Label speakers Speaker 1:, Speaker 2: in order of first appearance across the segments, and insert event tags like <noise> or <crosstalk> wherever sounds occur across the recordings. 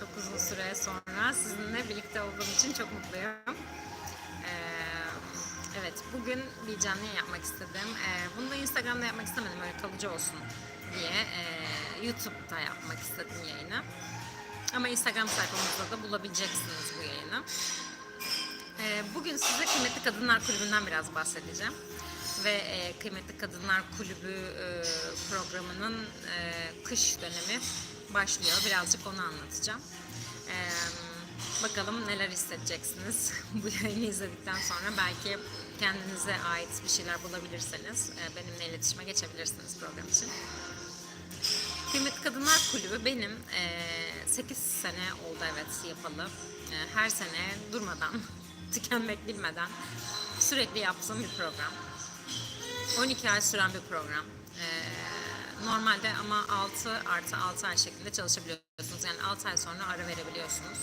Speaker 1: Çok uzun süre sonra sizinle birlikte olduğum için çok mutluyum. Ee, evet, bugün bir canlı yapmak istedim. Ee, bunu da Instagram'da yapmak istemedim, öyle kalıcı olsun diye. Ee, YouTube'da yapmak istedim yayını. Ama Instagram sayfamızda da bulabileceksiniz bu yayını. Ee, bugün size Kıymetli Kadınlar Kulübü'nden biraz bahsedeceğim. Ve e, Kıymetli Kadınlar Kulübü e, programının e, kış dönemi başlıyor. Birazcık onu anlatacağım. Ee, bakalım neler hissedeceksiniz <laughs> bu yayını izledikten sonra. Belki kendinize ait bir şeyler bulabilirseniz benimle iletişime geçebilirsiniz program için. Kıymetli Kadınlar Kulübü benim e, 8 sene oldu evet yapalı. Her sene durmadan, <laughs> tükenmek bilmeden sürekli yaptığım bir program. 12 ay süren bir program. Normalde ama 6 artı 6 ay şeklinde çalışabiliyorsunuz. Yani 6 ay sonra ara verebiliyorsunuz.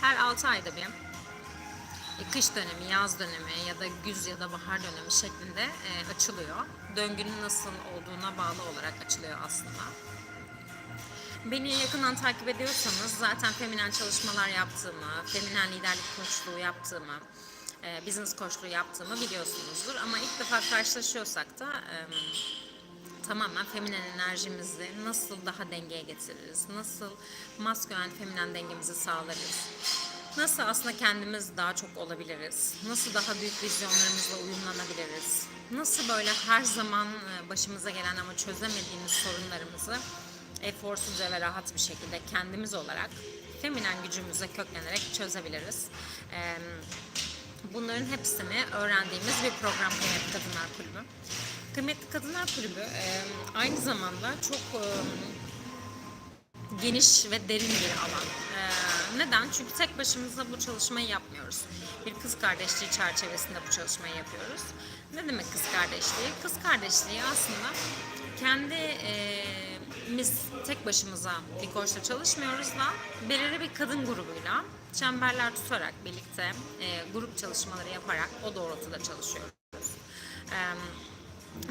Speaker 1: Her 6 ayda bir e, kış dönemi, yaz dönemi ya da güz ya da bahar dönemi şeklinde e, açılıyor. Döngünün nasıl olduğuna bağlı olarak açılıyor aslında. Beni yakından takip ediyorsanız zaten feminen çalışmalar yaptığımı, feminen liderlik koçluğu yaptığımı, e, business koçluğu yaptığımı biliyorsunuzdur. Ama ilk defa karşılaşıyorsak da e, tamamen feminen enerjimizi nasıl daha dengeye getiririz, nasıl maskülen feminen dengemizi sağlarız, nasıl aslında kendimiz daha çok olabiliriz, nasıl daha büyük vizyonlarımızla uyumlanabiliriz, nasıl böyle her zaman e, başımıza gelen ama çözemediğimiz sorunlarımızı eforsuzca ve rahat bir şekilde kendimiz olarak feminen gücümüze köklenerek çözebiliriz. Bunların hepsini öğrendiğimiz bir program Kadınlar Kulübü. Kıymetli Kadınlar Kulübü e, aynı zamanda çok e, geniş ve derin bir alan. Ee, neden? Çünkü tek başımıza bu çalışmayı yapmıyoruz. Bir kız kardeşliği çerçevesinde bu çalışmayı yapıyoruz. Ne demek kız kardeşliği? Kız kardeşliği aslında kendi e, biz tek başımıza bir koçla çalışmıyoruz da belirli bir kadın grubuyla çemberler tutarak birlikte e, grup çalışmaları yaparak o doğrultuda çalışıyoruz. E,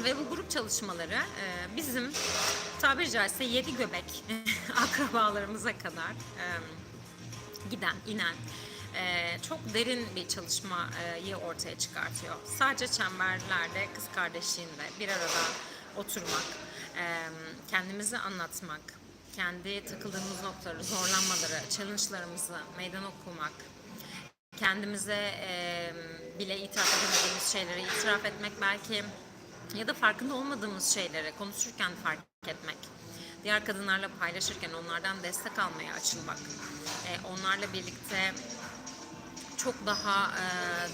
Speaker 1: ve bu grup çalışmaları e, bizim tabiri caizse yedi göbek <laughs> akrabalarımıza kadar e, giden, inen e, çok derin bir çalışmayı ortaya çıkartıyor. Sadece çemberlerde kız kardeşliğinde bir arada oturmak, kendimizi anlatmak, kendi takıldığımız noktaları, zorlanmaları, challenge'larımızı meydan okumak, kendimize bile itiraf edemediğimiz şeyleri itiraf etmek belki ya da farkında olmadığımız şeyleri konuşurken fark etmek, diğer kadınlarla paylaşırken onlardan destek almaya açılmak, e, onlarla birlikte çok daha e,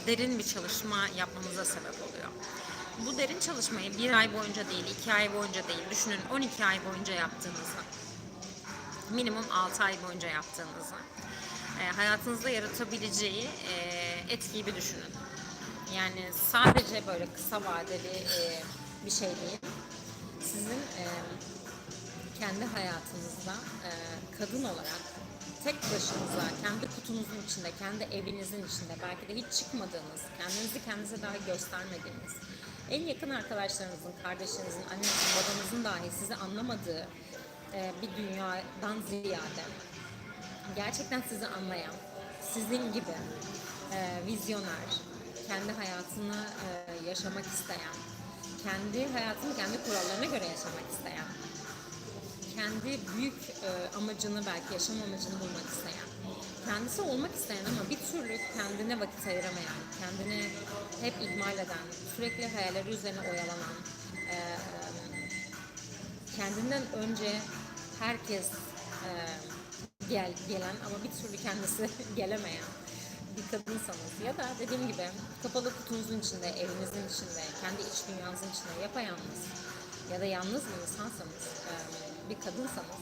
Speaker 1: derin bir çalışma yapmamıza sebep oluyor. Bu derin çalışmayı bir ay boyunca değil, iki ay boyunca değil, düşünün 12 ay boyunca yaptığınızı, minimum 6 ay boyunca yaptığınızı, e, hayatınızda yaratabileceği e, etkiyi bir düşünün. Yani sadece böyle kısa vadeli e, bir şey değil. Sizin e, kendi hayatınızda e, kadın olarak tek başınıza, kendi kutunuzun içinde, kendi evinizin içinde, belki de hiç çıkmadığınız, kendinizi kendinize daha göstermediğiniz, en yakın arkadaşlarınızın, kardeşinizin, annenizin, babanızın dahi sizi anlamadığı e, bir dünyadan ziyade gerçekten sizi anlayan, sizin gibi e, vizyoner, kendi hayatını e, yaşamak isteyen, kendi hayatını kendi kurallarına göre yaşamak isteyen, kendi büyük e, amacını belki yaşam amacını bulmak isteyen, kendisi olmak isteyen ama bir türlü kendine vakit ayıramayan, kendini hep ihmal eden, sürekli hayalleri üzerine oyalanan, e, kendinden önce herkes e, gel gelen ama bir türlü kendisi <laughs> gelemeyen bir kadınsanız ya da dediğim gibi kapalı kutunuzun içinde, evinizin içinde, kendi iç dünyanızın içinde yapayalnız ya da yalnız bir insansanız, bir kadınsanız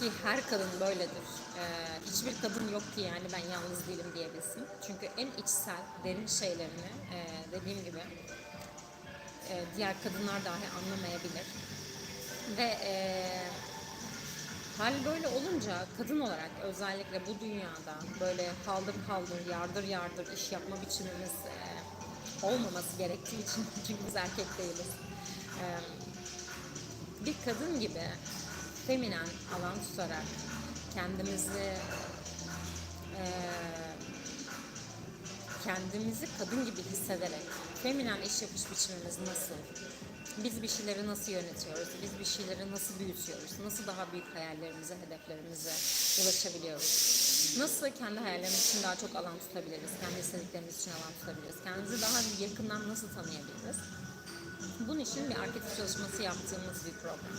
Speaker 1: ki her kadın böyledir. Hiçbir kadın yok ki yani ben yalnız değilim diyebilsin. Çünkü en içsel, derin şeylerini dediğim gibi diğer kadınlar dahi anlamayabilir. Ve hal böyle olunca kadın olarak özellikle bu dünyada böyle haldır haldır, yardır yardır iş yapma biçimimiz e, olmaması gerektiği için <laughs> çünkü biz erkek değiliz. E, bir kadın gibi feminen alan tutarak kendimizi e, kendimizi kadın gibi hissederek feminen iş yapış biçimimiz nasıl? Biz bir şeyleri nasıl yönetiyoruz? Biz bir şeyleri nasıl büyütüyoruz? Nasıl daha büyük hayallerimize, hedeflerimize ulaşabiliyoruz? Nasıl kendi hayallerimiz için daha çok alan tutabiliriz? Kendi istediklerimiz için alan tutabiliriz? Kendimizi daha yakından nasıl tanıyabiliriz? Bunun için bir arketip çalışması yaptığımız bir program.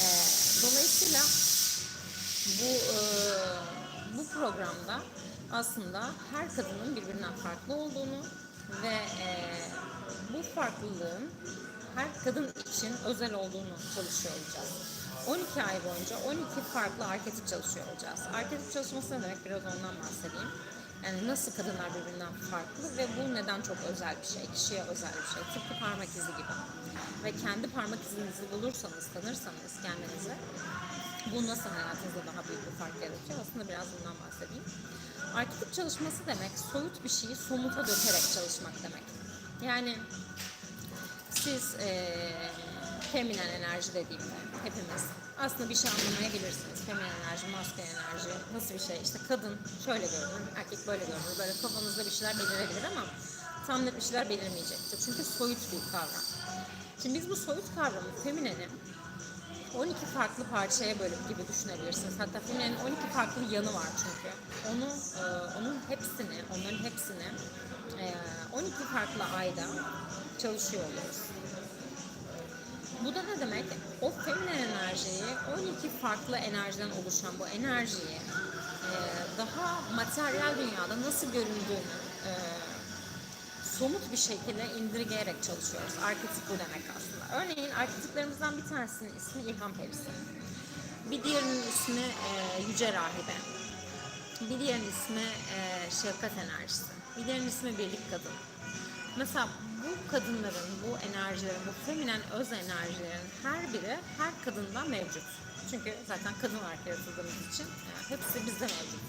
Speaker 1: Ee, dolayısıyla bu e, bu programda aslında her kadının birbirinden farklı olduğunu ve e, bu farklılığın her kadın için özel olduğunu çalışıyor olacağız. 12 ay boyunca 12 farklı arketip çalışıyor olacağız. Arketip çalışması ne demek? Biraz ondan bahsedeyim. Yani nasıl kadınlar birbirinden farklı ve bu neden çok özel bir şey, kişiye özel bir şey. Tıpkı parmak izi gibi. Ve kendi parmak izinizi bulursanız, tanırsanız kendinize bu nasıl hayatınızda daha büyük bir fark yaratıyor? Aslında biraz bundan bahsedeyim. Arketip çalışması demek soyut bir şeyi somuta dökerek çalışmak demek. Yani siz eee feminen enerji dediğimde hepimiz aslında bir şey anlamayabilirsiniz. Feminen enerji, maskülen enerji nasıl bir şey? İşte kadın şöyle görünür, erkek böyle görünür. Böyle kafanızda bir şeyler belirebilir ama tam net bir şeyler belirmeyecektir. Çünkü soyut bir kavram. Şimdi biz bu soyut kavramı femineni 12 farklı parçaya bölüp gibi düşünebilirsiniz. Hatta filmin 12 farklı yanı var çünkü. Onu, e, onun hepsini, onların hepsini e, 12 farklı ayda çalışıyor. Bu da ne demek? O feminen enerjiyi 12 farklı enerjiden oluşan bu enerjiyi e, daha materyal dünyada nasıl göründüğünü e, somut bir şekilde indirgeyerek çalışıyoruz. Arketip bu demek aslında. Örneğin arketiplerimizden bir tanesinin ismi İlham Perisi. Bir diğerinin ismi e, Yüce Rahibe. Bir diğerinin ismi e, Şefkat Enerjisi. Bir diğerinin ismi Birlik Kadın. Mesela bu kadınların, bu enerjilerin, bu feminen öz enerjilerin her biri her kadında mevcut. Çünkü zaten kadın olarak yaratıldığımız için e, hepsi bizde mevcut.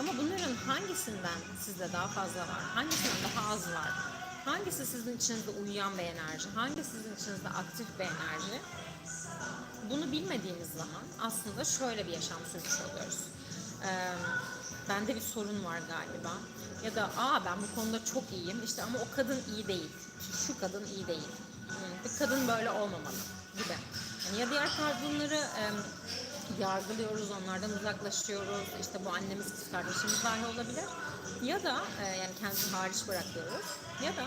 Speaker 1: Ama bunların hangisinden sizde daha fazla var, hangisinden daha az var, hangisi sizin içinizde uyuyan bir enerji, hangisi sizin içinizde aktif bir enerji, bunu bilmediğiniz zaman aslında şöyle bir yaşam sürmüş oluyoruz. Ee, bende bir sorun var galiba. Ya da aa ben bu konuda çok iyiyim işte ama o kadın iyi değil. Şu kadın iyi değil. Hmm, kadın böyle olmamalı gibi. Yani ya diğer kadınları e, yargılıyoruz, onlardan uzaklaşıyoruz. İşte bu annemiz, kız kardeşimiz dahi olabilir. Ya da e, yani kendimizi hariç bırakıyoruz. Ya da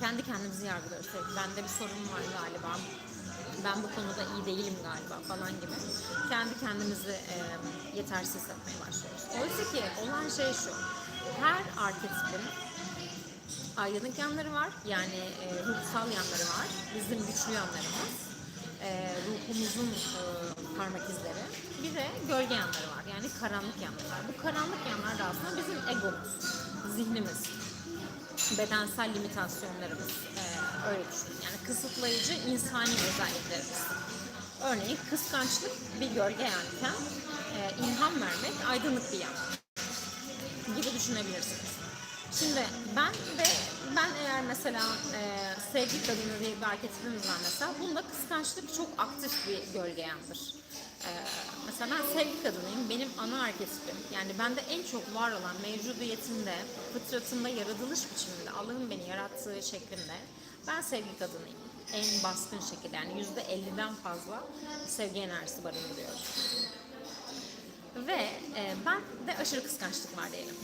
Speaker 1: kendi kendimizi yargılıyoruz. Bende bir sorun var galiba. Ben bu konuda iyi değilim galiba falan gibi. Kendi kendimizi e, yetersiz hissetmeye başlıyoruz. Oysa ki olan şey şu. Her arketipin aydınlık yanları var. Yani e, ruhsal yanları var. Bizim güçlü yanlarımız. E, ruhumuzun e, parmak izleri. Bir de gölge yanları var. Yani karanlık yanları var. Bu karanlık yanlar da aslında bizim egomuz, zihnimiz, bedensel limitasyonlarımız. E, öyle düşünün. Yani kısıtlayıcı insani özelliklerimiz. Örneğin kıskançlık bir gölge yanken e, ilham vermek aydınlık bir yan gibi düşünebilirsiniz. Şimdi ben de ben eğer mesela e, sevgi kadını diye bir arketipimiz var mesela bunda kıskançlık çok aktif bir gölge yandır. E, mesela ben sevgi kadınıyım. Benim ana arketipim yani bende en çok var olan mevcudiyetimde, fıtratımda, yaratılış biçiminde, Allah'ın beni yarattığı şeklinde ben sevgi kadınıyım. En baskın şekilde yani yüzde 50'den fazla sevgi enerjisi barındırıyorum. Ve e, ben de aşırı kıskançlık var diyelim.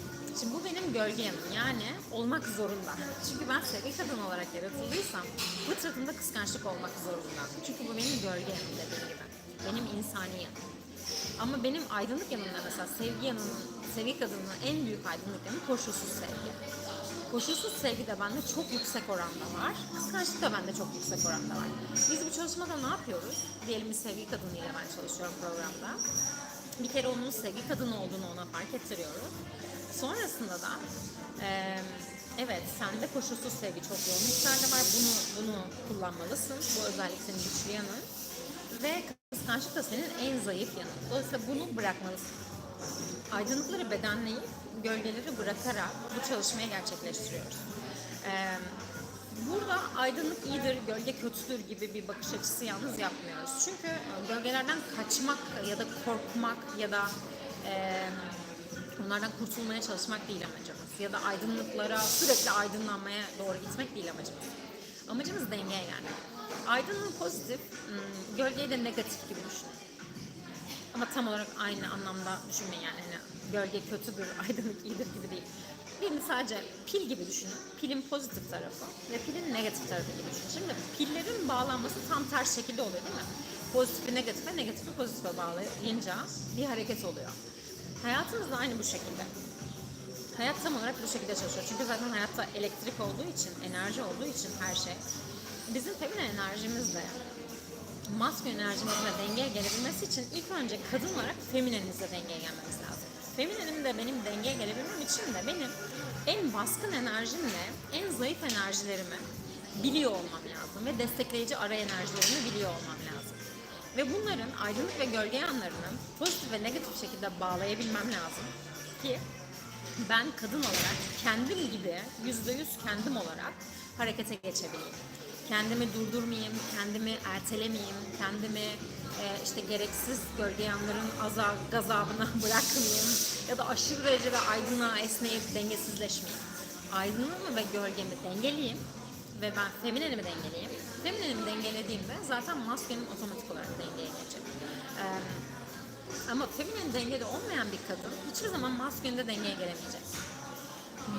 Speaker 1: Şimdi bu benim gölge yanım yani olmak zorunda. Çünkü ben sevgi kadın olarak yaratıldıysam fıtratımda kıskançlık olmak zorunda. Çünkü bu benim gölge yanım dediğim gibi. Benim insani yanım. Ama benim aydınlık yanımda mesela sevgi yanının, sevgi kadının en büyük aydınlık yanı koşulsuz sevgi. Koşulsuz sevgi de bende çok yüksek oranda var. Kıskançlık da bende çok yüksek oranda var. Biz bu çalışmada ne yapıyoruz? Diyelim bir sevgi kadınıyla ben çalışıyorum programda. Bir kere onun sevgi kadını olduğunu ona fark ettiriyoruz. Sonrasında da e, evet sende koşulsuz sevgi çok yoğun miktarda var. Bunu bunu kullanmalısın. Bu özellik senin güçlü yanın. Ve kıskançlık da senin en zayıf yanın. Dolayısıyla bunu bırakmalısın. Aydınlıkları bedenleyip gölgeleri bırakarak bu çalışmayı gerçekleştiriyoruz. Ee, Burada aydınlık iyidir, gölge kötüdür gibi bir bakış açısı yalnız yapmıyoruz. Çünkü gölgelerden kaçmak ya da korkmak ya da e, onlardan kurtulmaya çalışmak değil amacımız. Ya da aydınlıklara sürekli aydınlanmaya doğru gitmek değil amacımız. Amacımız dengeye gelmek. Aydınlığı pozitif, hmm, gölgeyi de negatif gibi düşünün. Ama tam olarak aynı anlamda düşünmeyin yani. Hani gölge kötüdür, <laughs> aydınlık iyidir gibi değil. Birini sadece pil gibi düşünün. Pilin pozitif tarafı ve pilin negatif tarafı gibi düşünün. Şimdi pillerin bağlanması tam ters şekilde oluyor değil mi? Pozitifi negatife, negatifi pozitife bağlayınca bir hareket oluyor. Hayatımız da aynı bu şekilde. Hayat tam olarak bu şekilde çalışıyor. Çünkü zaten hayatta elektrik olduğu için, enerji olduğu için her şey. Bizim feminen enerjimizle maskülen enerjimizle dengeye gelebilmesi için ilk önce kadın olarak feminenimizle dengeye gelmemiz lazım. Feminenim de benim dengeye gelebilmem için de benim en baskın enerjimle en zayıf enerjilerimi biliyor olmam lazım ve destekleyici ara enerjilerimi biliyor olmam lazım. Ve bunların aydınlık ve gölge yanlarını pozitif ve negatif şekilde bağlayabilmem lazım ki ben kadın olarak kendim gibi yüzde yüz kendim olarak harekete geçebileyim. Kendimi durdurmayayım, kendimi ertelemeyeyim, kendimi e, işte gereksiz gölge yanların azab, gazabına <laughs> bırakmayayım ya da aşırı derecede aydınlığa esneyip dengesizleşmeyeyim. Aydınlığımı ve gölgemi dengeleyeyim ve ben feminenimi dengeleyeyim. Feminenimi dengelediğimde zaten maskülenim otomatik olarak dengeye gelecek. Ee, ama feminen dengede olmayan bir kadın hiçbir zaman maskülinde dengeye gelemeyecek.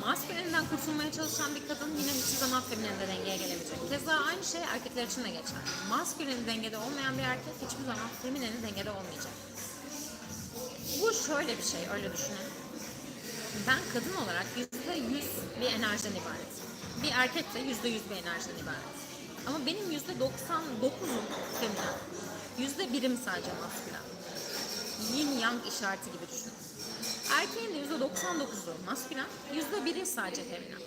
Speaker 1: Masküleninden kurtulmaya çalışan bir kadın yine hiçbir zaman femininde dengeye gelemeyecek. Keza aynı şey erkekler için de geçer. Masküleni dengede olmayan bir erkek hiçbir zaman femineni dengede olmayacak. Bu şöyle bir şey, öyle düşünün. Ben kadın olarak yüzde yüz bir enerjiden ibaretim. Bir erkek de yüzde yüz bir enerjiden ibaret. Ama benim yüzde doksan dokuzum feminen. Yüzde birim sadece maskülen. Yin yang işareti gibi düşünün. Erkeğin de yüzde 99'u maskülen, yüzde biri sadece feminen.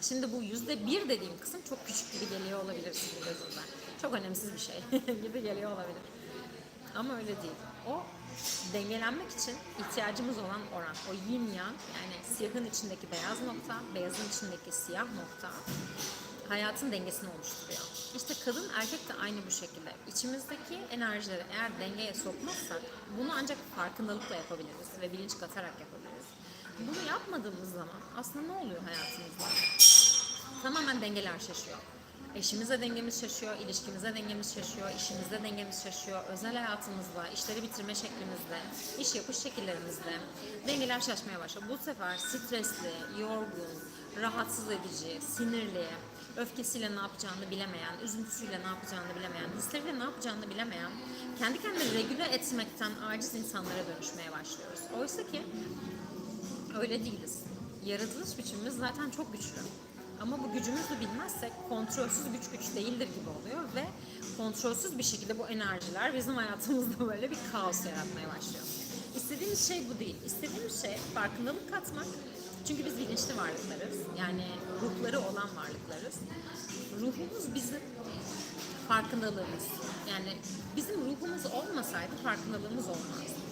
Speaker 1: Şimdi bu yüzde bir dediğim kısım çok küçük gibi geliyor olabilir sizin gözünüzden. Çok önemsiz bir şey <laughs> gibi geliyor olabilir. Ama öyle değil. O dengelenmek için ihtiyacımız olan oran. O yin yang yani siyahın içindeki beyaz nokta, beyazın içindeki siyah nokta hayatın dengesini oluşturuyor. Kadın erkek de aynı bu şekilde. İçimizdeki enerjileri eğer dengeye sokmazsak bunu ancak farkındalıkla yapabiliriz ve bilinç katarak yapabiliriz. Bunu yapmadığımız zaman aslında ne oluyor hayatımızda? Tamamen dengeler şaşıyor. Eşimizle dengemiz şaşıyor, ilişkimizde dengemiz şaşıyor, işimizde dengemiz şaşıyor, özel hayatımızda, işleri bitirme şeklimizde, iş yapış şekillerimizde dengeler şaşmaya başlıyor. Bu sefer stresli, yorgun, rahatsız edici, sinirli, öfkesiyle ne yapacağını bilemeyen, üzüntüsüyle ne yapacağını bilemeyen, hisleriyle ne yapacağını bilemeyen, kendi kendini regüle etmekten aciz insanlara dönüşmeye başlıyoruz. Oysa ki öyle değiliz. Yaratılış biçimimiz zaten çok güçlü. Ama bu gücümüzü bilmezsek kontrolsüz güç güç değildir gibi oluyor ve kontrolsüz bir şekilde bu enerjiler bizim hayatımızda <laughs> böyle bir kaos yaratmaya başlıyor. İstediğimiz şey bu değil. İstediğimiz şey farkındalık katmak. Çünkü biz bilinçli varlıklarız. Yani ruhları olan varlıklarız. Ruhumuz bizim farkındalığımız. Yani bizim ruhumuz olmasaydı farkındalığımız olmazdı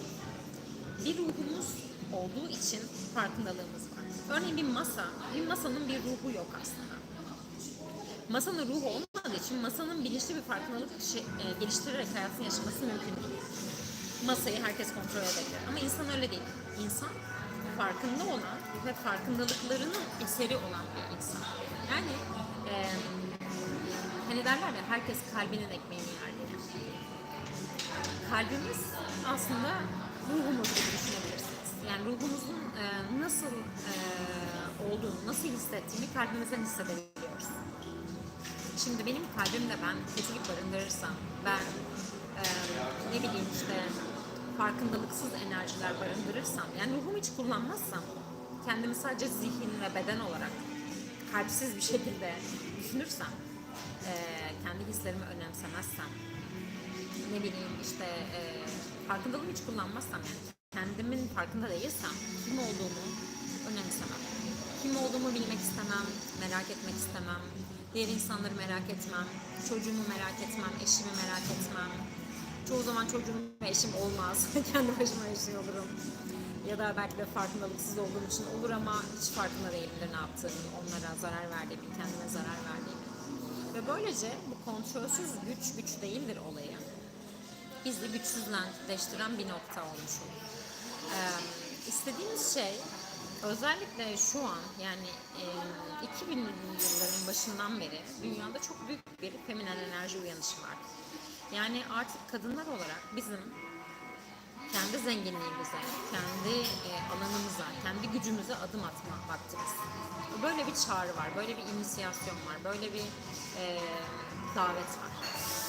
Speaker 1: bir ruhumuz olduğu için farkındalığımız var. Örneğin bir masa, bir masanın bir ruhu yok aslında. Masanın ruhu olmadığı için masanın bilinçli bir farkındalık şey- e, geliştirerek hayatını yaşaması mümkün değil. Masayı herkes kontrol edebilir ama insan öyle değil. İnsan farkında olan ve farkındalıklarının eseri olan bir insan. Yani e, hani derler ya herkes kalbinin ekmeğini yer diye kalbimiz aslında ruhumuz gibi düşünebilirsiniz. Yani ruhumuzun e, nasıl e, olduğunu, nasıl hissettiğini kalbimizden hissedebiliyoruz. Şimdi benim kalbimde ben kötülük barındırırsam, ben e, ne bileyim işte farkındalıksız enerjiler barındırırsam, yani ruhumu hiç kullanmazsam, kendimi sadece zihin ve beden olarak kalpsiz bir şekilde düşünürsem, e, kendi hislerimi önemsemezsem, ne bileyim işte e, farkındalığımı hiç kullanmazsam yani kendimin farkında değilsem kim olduğumu önemsemem. Kim olduğumu bilmek istemem, merak etmek istemem. Diğer insanları merak etmem, çocuğumu merak etmem, eşimi merak etmem. Çoğu zaman çocuğum ve eşim olmaz. <laughs> Kendi başıma yaşıyor olurum. Ya da belki de farkındalıksız olduğum için olur ama hiç farkında değilimdir ne yaptığımın, onlara zarar verdiğimi, kendime zarar verdiğimi. Ve böylece bu kontrolsüz güç güç değildir olayı. Bizi güçsüzleştiren bir nokta olmuş olur. Ee, istediğimiz şey özellikle şu an yani e, 2000'li yılların başından beri dünyada çok büyük bir feminen enerji uyanışı var. Yani artık kadınlar olarak bizim kendi zenginliğimize, kendi e, alanımıza, kendi gücümüze adım atma vaktimiz. Böyle bir çağrı var, böyle bir inisiyasyon var, böyle bir e, davet var.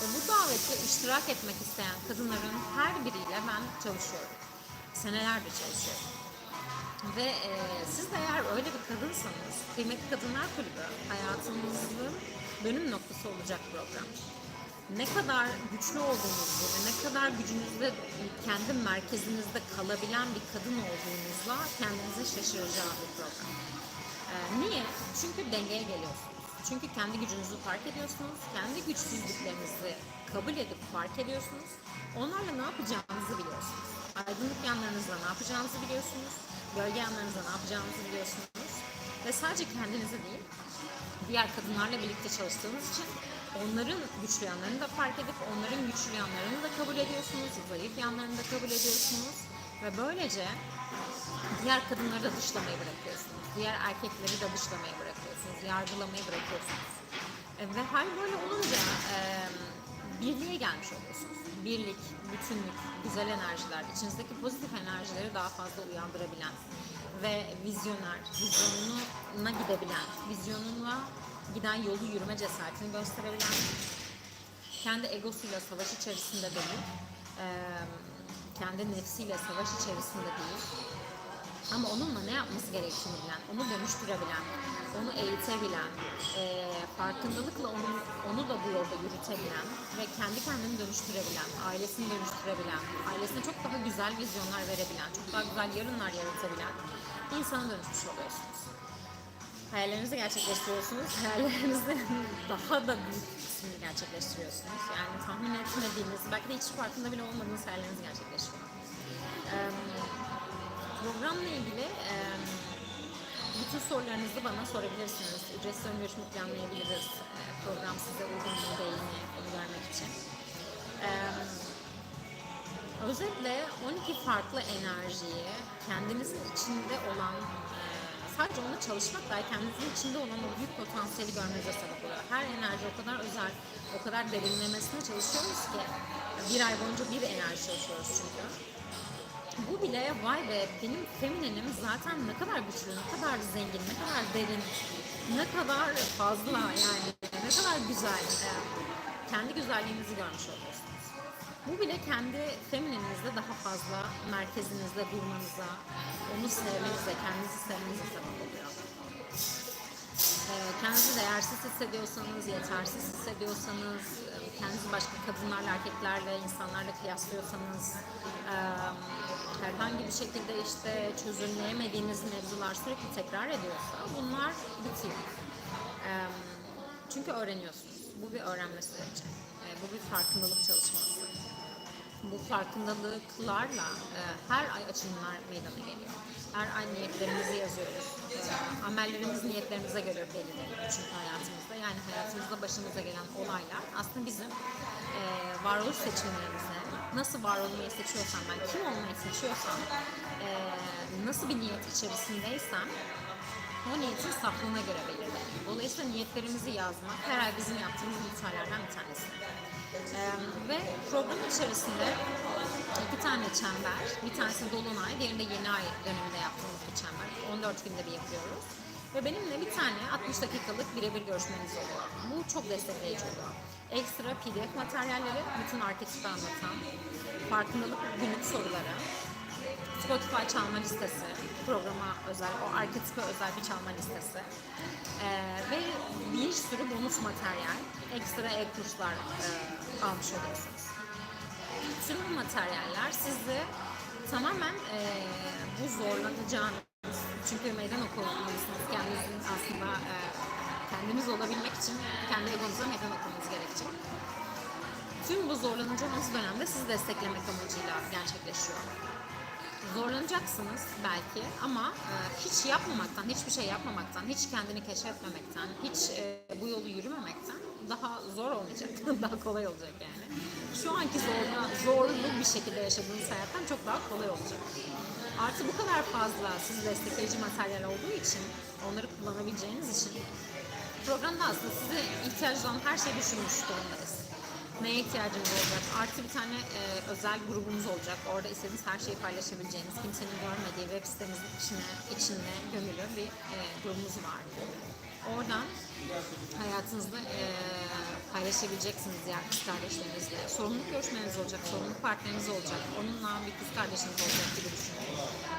Speaker 1: Ve bu davete iştirak etmek isteyen kadınların her biriyle ben çalışıyorum. Senelerdir çalışıyorum. Ve e, siz de eğer öyle bir kadınsanız, Kıymetli Kadınlar Kulübü hayatınızın dönüm noktası olacak program ne kadar güçlü olduğunuzu ve ne kadar gücünüzde kendi merkezinizde kalabilen bir kadın olduğunuzla kendinizi şaşıracağı bir program. Ee, niye? Çünkü dengeye geliyorsunuz. Çünkü kendi gücünüzü fark ediyorsunuz. Kendi güçsüzlüklerinizi kabul edip fark ediyorsunuz. Onlarla ne yapacağınızı biliyorsunuz. Aydınlık yanlarınızla ne yapacağınızı biliyorsunuz. Gölge yanlarınızla ne yapacağınızı biliyorsunuz. Ve sadece kendinizi değil, diğer kadınlarla birlikte çalıştığınız için onların güçlü yanlarını da fark edip onların güçlü yanlarını da kabul ediyorsunuz, zayıf yanlarını da kabul ediyorsunuz ve böylece diğer kadınları da dışlamayı bırakıyorsunuz. Diğer erkekleri de dışlamayı bırakıyorsunuz, yargılamayı bırakıyorsunuz. E, ve hal böyle olunca e, birliğe gelmiş oluyorsunuz. Birlik, bütünlük, güzel enerjiler, içinizdeki pozitif enerjileri daha fazla uyandırabilen ve vizyoner, vizyonuna gidebilen, vizyonuna giden yolu yürüme cesaretini gösterebilen, kendi egosuyla savaş içerisinde değil, kendi nefsiyle savaş içerisinde değil, ama onunla ne yapması gerektiğini bilen, onu dönüştürebilen, onu eğitebilen, e, farkındalıkla onu, onu da bu yolda yürütebilen ve kendi kendini dönüştürebilen, ailesini dönüştürebilen, ailesine çok daha güzel vizyonlar verebilen, çok daha güzel yarınlar yaratabilen bir insana dönüşmüş oluyorsunuz. Hayallerinizi gerçekleştiriyorsunuz. Hayallerinizin <laughs> daha da büyük kısmını gerçekleştiriyorsunuz. Yani tahmin etmediğiniz, belki de hiç farkında bile olmadığınız hayalleriniz gerçekleşiyor. Ee, programla ilgili e, bütün sorularınızı bana sorabilirsiniz. Ücretsiz ön görüşme planlayabiliriz. E, program size uygun mu değil mi onu görmek için. Ee, özetle 12 farklı enerjiyi kendinizin içinde olan e, sadece onunla çalışmak dahi kendinizin içinde olan o büyük potansiyeli görmenize sebep oluyor. Her enerji o kadar özel, o kadar derinlemesine çalışıyoruz ki bir ay boyunca bir enerji çalışıyoruz çünkü. Bu bile vay be benim femininim zaten ne kadar güçlü, ne kadar zengin, ne kadar derin, ne kadar fazla yani ne kadar güzel. Kendi güzelliğinizi görmüş oluyorsunuz. Bu bile kendi femininizde daha fazla merkezinizde durmanıza, onu sevmenize, kendinizi sevmenize sebep oluyor. Ee, Kendinizi değersiz hissediyorsanız, yetersiz hissediyorsanız, kendinizi başka kadınlarla, erkeklerle, insanlarla kıyaslıyorsanız, e, herhangi bir şekilde işte çözümleyemediğiniz mevzular sürekli tekrar ediyorsa bunlar bitiyor. E, Çünkü öğreniyorsunuz. Bu bir öğrenme süreci. E, Bu bir farkındalık çalışması bu farkındalıklarla e, her ay açılımlar meydana geliyor. Her ay niyetlerimizi yazıyoruz. E, amellerimiz niyetlerimize göre belirleniyor çünkü hayatımızda. Yani hayatımızda başımıza gelen olaylar aslında bizim e, varoluş seçimlerimize nasıl var olmayı seçiyorsam ben, kim olmayı seçiyorsam, e, nasıl bir niyet içerisindeysem o niyetin saflığına göre belirleniyor. Dolayısıyla niyetlerimizi yazmak her ay bizim yaptığımız ritüellerden bir tanesi. Ee, ve program içerisinde iki tane çember, bir tanesi Dolunay, diğerinde Yeni Ay döneminde yaptığımız bir çember. 14 günde bir yapıyoruz. Ve benimle bir tane 60 dakikalık birebir görüşmeniz oluyor. Bu çok destekleyici oluyor. Ekstra PDF materyalleri, bütün arketipi anlatan, farkındalık günlük soruları, Spotify çalma listesi, programa özel, o arketipe özel bir çalma listesi Ee, ve bir sürü bonus materyal, ekstra e-kurslar e, almış oluyorsunuz. Tüm bu materyaller sizi tamamen e, bu zorlanacağınız, çünkü meydan okumalısınız kendinizin aslında e, kendiniz olabilmek için kendi egonuza meydan okumanız gerekecek. Tüm bu zorlanacağınız dönemde sizi desteklemek amacıyla gerçekleşiyor. Zorlanacaksınız belki ama e, hiç yapmamaktan, hiçbir şey yapmamaktan, hiç kendini keşfetmemekten, hiç e, bu yolu yürümemekten daha zor olmayacak, <laughs> daha kolay olacak yani. Şu anki zorla, zorlu bir şekilde yaşadığınız hayattan çok daha kolay olacak. Artı bu kadar fazla sizi destekleyici materyal olduğu için, onları kullanabileceğiniz için programda aslında size ihtiyacı olan her şeyi düşünmüş durumdayız. Neye ihtiyacınız olacak? Artı bir tane e, özel grubumuz olacak. Orada istediğiniz her şeyi paylaşabileceğiniz, kimsenin görmediği web sitemizin içine, içine gömülü bir e, grubumuz var. Oradan hayatınızda e, paylaşabileceksiniz diğer kız kardeşlerinizle. Sorumluluk görüşmeniz olacak, sorumluluk partneriniz olacak. Onunla bir kız kardeşiniz olacak gibi düşünün.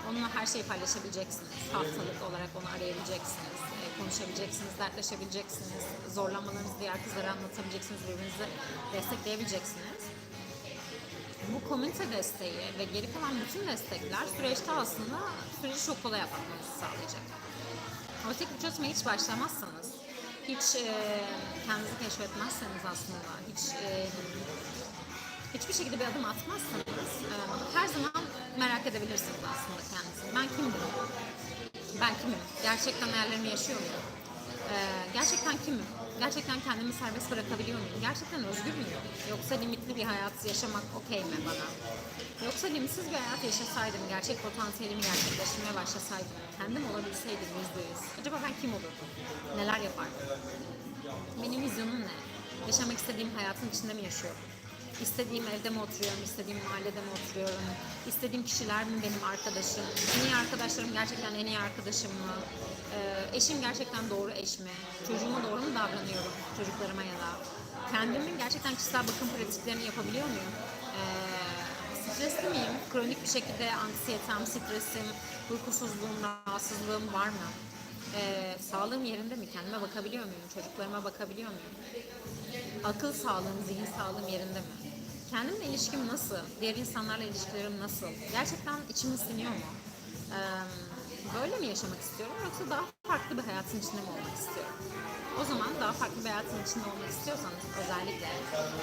Speaker 1: Onunla her şeyi paylaşabileceksiniz. Haftalık olarak onu arayabileceksiniz, konuşabileceksiniz, dertleşebileceksiniz. Zorlanmalarınızı diğer kızlara anlatabileceksiniz, birbirinizi destekleyebileceksiniz. Bu komünite desteği ve geri kalan bütün destekler süreçte aslında süreci çok kolay atlatmanızı sağlayacak. Oysa ki bu çalışmaya hiç başlamazsanız, hiç e, kendinizi keşfetmezseniz aslında, hiç e, hiçbir şekilde bir adım atmazsanız e, her zaman merak edebilirsiniz aslında kendinizi. Ben kimdim? Ben kimim? Gerçekten hayallerimi yaşıyor muyum? E, gerçekten kimim? Gerçekten kendimi serbest bırakabiliyor muyum? Gerçekten özgür müyüm? Yoksa limitli bir hayat yaşamak okey mi bana? Yoksa limitsiz bir hayat yaşasaydım, gerçek potansiyelimi gerçekleştirmeye başlasaydım, kendim olabilseydim yüzde yüz. Acaba ben kim olurdum? Neler yapardım? Benim vizyonum ne? Yaşamak istediğim hayatın içinde mi yaşıyorum? İstediğim evde mi oturuyorum, istediğim mahallede mi oturuyorum? İstediğim kişiler mi benim arkadaşım? En iyi arkadaşlarım gerçekten en iyi arkadaşım mı? Ee, eşim gerçekten doğru eş mi? Çocuğuma doğru mu davranıyorum? Çocuklarıma ya da. Kendimin gerçekten kişisel bakım pratiklerini yapabiliyor muyum? Ee, stresli miyim? Kronik bir şekilde anksiyetem, stresim, uykusuzluğum, rahatsızlığım var mı? Ee, sağlığım yerinde mi? Kendime bakabiliyor muyum? Çocuklarıma bakabiliyor muyum? Akıl sağlığım, zihin sağlığım yerinde mi? Kendimle ilişkim nasıl? Diğer insanlarla ilişkilerim nasıl? Gerçekten içim ısınıyor mu? Ee, böyle mi yaşamak istiyorum yoksa daha farklı bir hayatın içinde mi olmak istiyorum? O zaman daha farklı bir hayatın içinde olmak istiyorsanız özellikle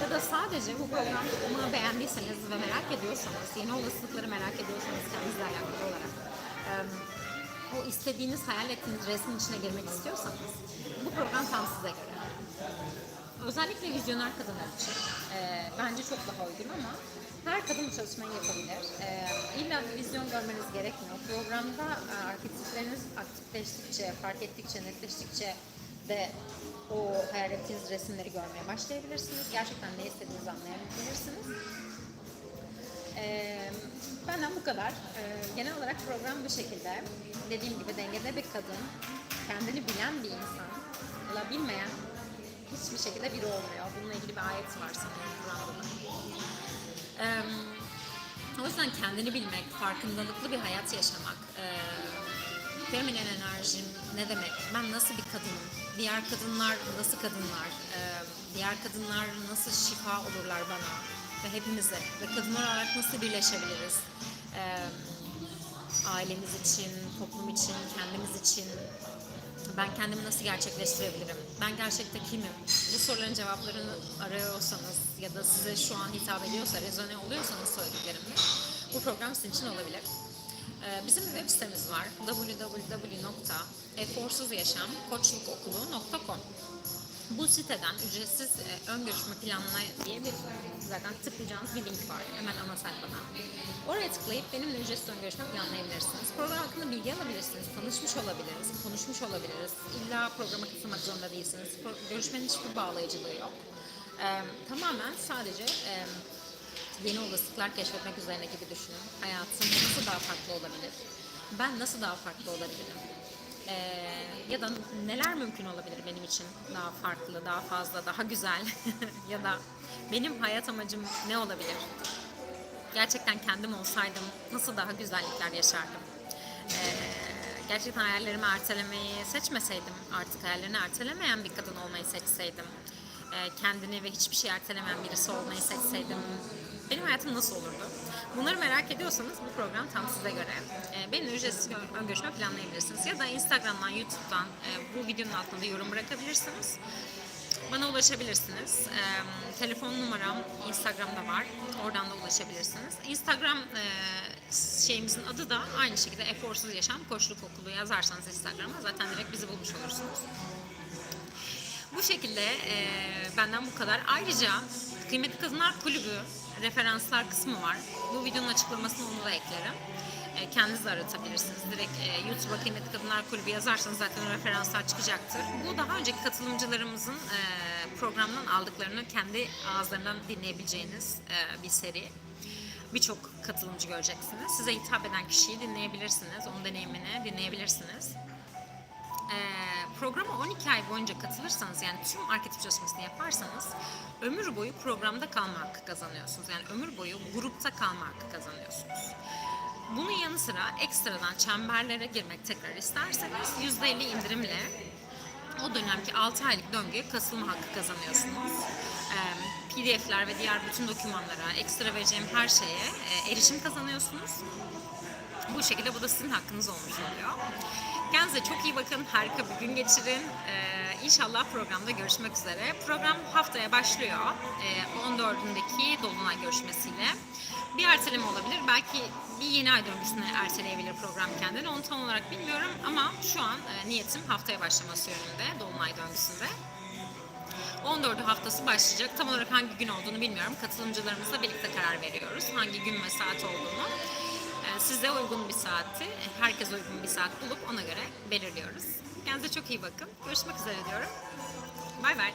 Speaker 1: ya da sadece bu programı beğendiyseniz ve merak ediyorsanız, yeni olasılıkları merak ediyorsanız kendinizle alakalı olarak em, o istediğiniz, hayal ettiğiniz resmin içine girmek istiyorsanız bu program tam size göre. Özellikle vizyoner kadınlar için e, bence çok daha uygun ama her kadın bu çalışmayı yapabilir. E, illa bir vizyon görmeniz gerekmiyor. Programda e, arketipleriniz aktifleştikçe, fark ettikçe, netleştikçe de o hayal ettiğiniz resimleri görmeye başlayabilirsiniz. Gerçekten ne istediğinizi anlayabilirsiniz. Ee, benden bu kadar. Ee, genel olarak program bu şekilde. Dediğim gibi dengede bir kadın, kendini bilen bir insanla bilmeyen hiçbir şekilde biri olmuyor. Bununla ilgili bir ayet var sanırım Kur'an'da da. Ee, o yüzden kendini bilmek, farkındalıklı bir hayat yaşamak, e, feminen enerjim ne demek, ben nasıl bir kadınım, diğer kadınlar nasıl kadınlar, e, diğer kadınlar nasıl şifa olurlar bana? Ve hepimize ve kadınlar olarak nasıl birleşebiliriz, e, ailemiz için, toplum için, kendimiz için, ben kendimi nasıl gerçekleştirebilirim? Ben gerçekte kimim? Bu soruların cevaplarını arıyorsanız ya da size şu an hitap ediyorsa, rezone oluyorsanız söylediklerimde bu program sizin için olabilir. Ee, Bizim web sitemiz var. www.eforsuzyashamkoçlukokulu.com Bu siteden ücretsiz e, ön görüşme planına diye bir zaten tıklayacağınız bir link var hemen ana sayfadan. Oraya tıklayıp benimle ücretsiz ön görüşme planlayabilirsiniz. Program hakkında bilgi alabilirsiniz, tanışmış olabiliriz, konuşmuş olabiliriz. İlla programa katılmak zorunda değilsiniz. Pro- Görüşmenin hiçbir bağlayıcılığı yok. Ee, tamamen sadece e, yeni olasılıklar keşfetmek üzerine gibi düşünün. Hayatım nasıl daha farklı olabilir? Ben nasıl daha farklı olabilirim? Ee, ya da neler mümkün olabilir benim için daha farklı, daha fazla, daha güzel <laughs> ya da benim hayat amacım ne olabilir? Gerçekten kendim olsaydım nasıl daha güzellikler yaşardım? Ee, gerçekten hayallerimi ertelemeyi seçmeseydim, artık hayallerini ertelemeyen bir kadın olmayı seçseydim, e, kendini ve hiçbir şey ertelemeyen birisi olmayı seçseydim, benim hayatım nasıl olurdu? Bunları merak ediyorsanız bu program tam size göre. E, benimle ücretsiz ön görüşme planlayabilirsiniz. Ya da Instagram'dan, YouTube'dan e, bu videonun altında yorum bırakabilirsiniz. Bana ulaşabilirsiniz. Ee, telefon numaram Instagram'da var. Oradan da ulaşabilirsiniz. Instagram e, şeyimizin adı da aynı şekilde Eforsuz Yaşam Koçluk Okulu yazarsanız Instagram'a zaten direkt bizi bulmuş olursunuz. Bu şekilde e, benden bu kadar. Ayrıca Kıymetli Kadınlar Kulübü referanslar kısmı var. Bu videonun açıklamasına onu da eklerim. E, kendiniz de aratabilirsiniz. Direkt e, YouTube'a Kıymetli Kadınlar Kulübü yazarsanız zaten referanslar çıkacaktır. Bu daha önceki katılımcılarımızın e, programdan aldıklarını kendi ağızlarından dinleyebileceğiniz e, bir seri. Birçok katılımcı göreceksiniz. Size hitap eden kişiyi dinleyebilirsiniz. Onun deneyimini dinleyebilirsiniz. Ee, programa 12 ay boyunca katılırsanız yani tüm arketip çalışmasını yaparsanız ömür boyu programda kalma hakkı kazanıyorsunuz. Yani ömür boyu grupta kalma hakkı kazanıyorsunuz. Bunun yanı sıra ekstradan çemberlere girmek tekrar isterseniz %50 indirimle o dönemki 6 aylık döngüye kasılma hakkı kazanıyorsunuz. Ee, PDF'ler ve diğer bütün dokümanlara, ekstra vereceğim her şeye e, erişim kazanıyorsunuz. Bu şekilde bu da sizin hakkınız olmuş oluyor. Kendinize çok iyi bakın, harika bir gün geçirin. Ee, inşallah programda görüşmek üzere. Program haftaya başlıyor. Ee, 14'ündeki Dolunay görüşmesiyle. Bir erteleme olabilir. Belki bir yeni ay döngüsüne erteleyebilir program kendini. Onu tam olarak bilmiyorum ama şu an e, niyetim haftaya başlaması yönünde Dolunay döngüsünde. 14'ü haftası başlayacak. Tam olarak hangi gün olduğunu bilmiyorum. Katılımcılarımızla birlikte karar veriyoruz. Hangi gün ve saat olduğunu. Size uygun bir saati, herkese uygun bir saat bulup ona göre belirliyoruz. Kendinize çok iyi bakın. Görüşmek üzere diyorum. Bay bay.